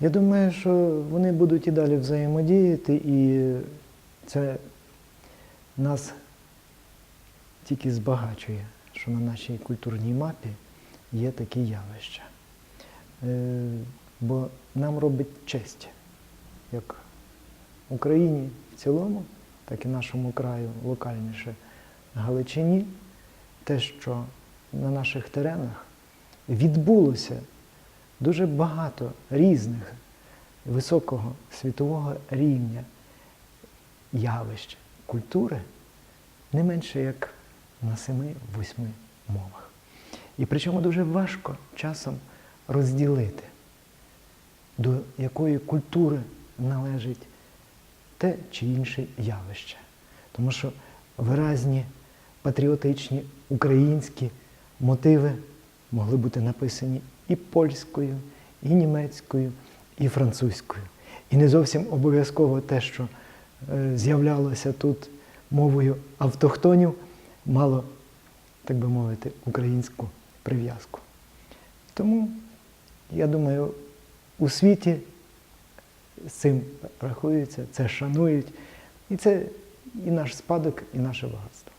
Я думаю, що вони будуть і далі взаємодіяти, і це нас тільки збагачує, що на нашій культурній мапі є такі явища. Е, Бо нам робить честь, як Україні в цілому, так і нашому краю, локальніше Галичині, те, що на наших теренах відбулося дуже багато різних високого світового рівня явищ культури, не менше як на семи-восьми мовах. І причому дуже важко часом розділити, до якої культури належить те чи інше явище. Тому що виразні патріотичні українські мотиви могли бути написані і польською, і німецькою, і французькою. І не зовсім обов'язково те, що е, з'являлося тут мовою автохтонів, мало, так би мовити, українську прив'язку. Тому, я думаю, у світі з цим рахуються, це шанують, і це і наш спадок, і наше багатство.